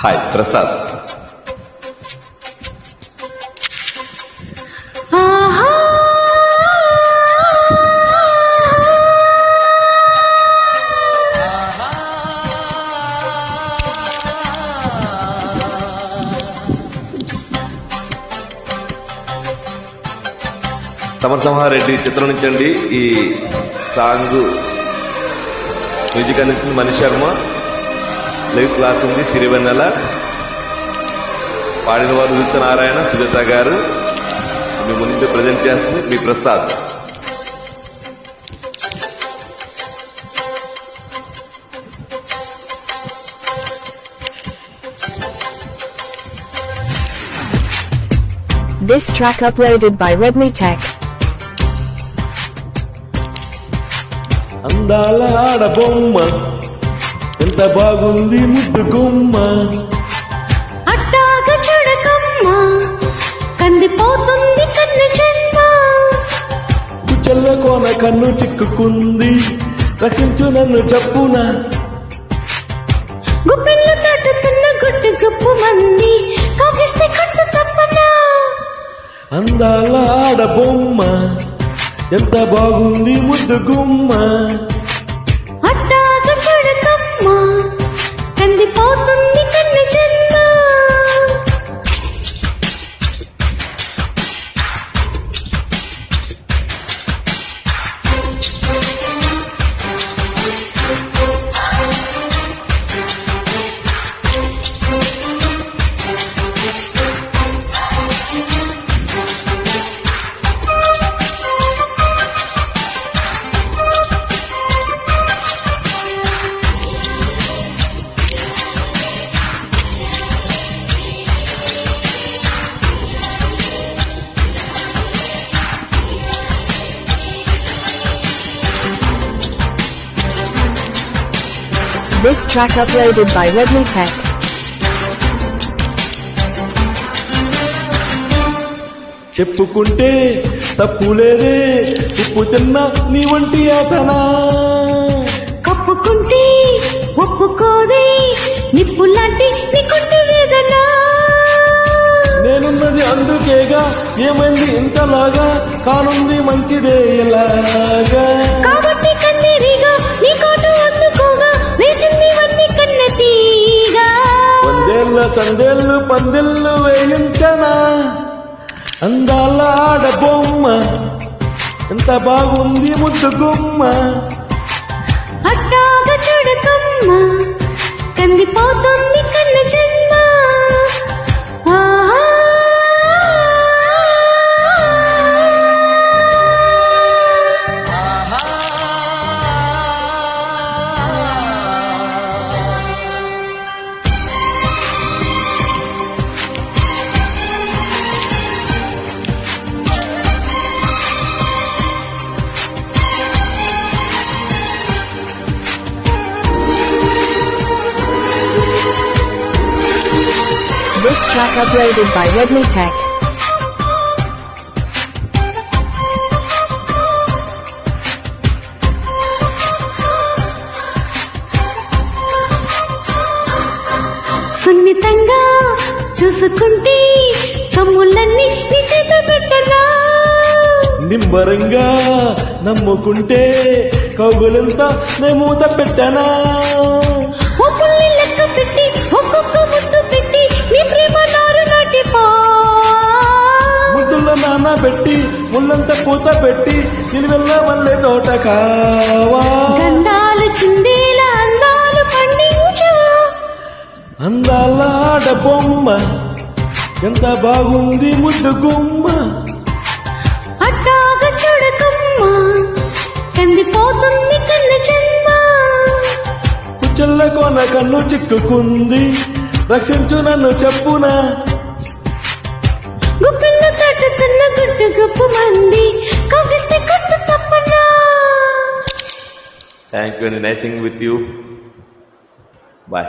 Hi Prasad Samarasimha Reddy చిత్రం నుంచి అండి ఈ సాంగ్. మ్యూజిక్ అందించింది మనీష్ శర్మ. లైవ్ క్లాస్ ఉంది సిరివెన్నెల. పాడిన వారు ఉదిత నారాయణ సుజాత గారు. మీ ముందు ప్రజెంట్ చేస్తుంది మీ Prasad. This track uploaded by Redmi Tech. అందాల ఆడబొమ్మ ఎంత బాగుంది ముద్దు గుమ్మ అట్టాగ చూడకమ్మ కందిపోతుంది కన్న జన్మ కుచెల్ల కోన కన్ను చిక్కుకుంది రక్షించు నన్ను చెప్పునా. గుప్పిళ్ళు తట్టుతున్న గుట్టు గుప్పు మంది కవ్విస్తే కట్టు తప్పనా. అందాల ఆడబొమ్మ ఎంత బాగుంది ముద్దు గుమ్మ. కందిపోతుంది కన్న జన్మ This track uploaded by Redmi Tech. చెప్పుకుంటే తప్పు లేదే ఉప్పు తిన్నా నీ వంటి అతనా కప్పుకుంటే ఒప్పుకోదే నిప్పులాంటి నీకుంటే వేదన? నేనున్నది అందుకేగా ఏమైంది ఇంతలాగా? కానుంది మంచిదే ఇలాగా. కాబట్టి కన్నీరిగా సందేళ్ళు పందిళ్ళు వేయించనా? అందాల ఆడబొమ్మ ఎంత బాగుంది ముద్దు గుమ్మ? This track uploaded by Redmi Tech. సున్నితంగా చూసుకుంటే సొమ్ములన్నీ చేత నిమ్మరంగా నమ్ముకుంటే కౌగులంతా నే మూత పెట్టనా ముళ్ళంతా పూత పెట్టి నిలువెల్ల మల్లె తోట కావా. గంధాలు చిందేల అందాలు ఆడబొమ్మ ఎంత బాగుంది ముద్దు గుమ్మ. అట్టాగ చూడకమ్మ కందిపోతుంది కన్న జన్మ కుచెల్ల కోన కన్ను చిక్కుకుంది రక్షించు నన్ను చెప్పునా. గుప్పిళ్ళు గుడ్డు గొప్ప మంది. కవిస్తే కట్టు తప్పనా? థ్యాంక్ యూ అండి నైసింగ్ విత్ యూ బాయ్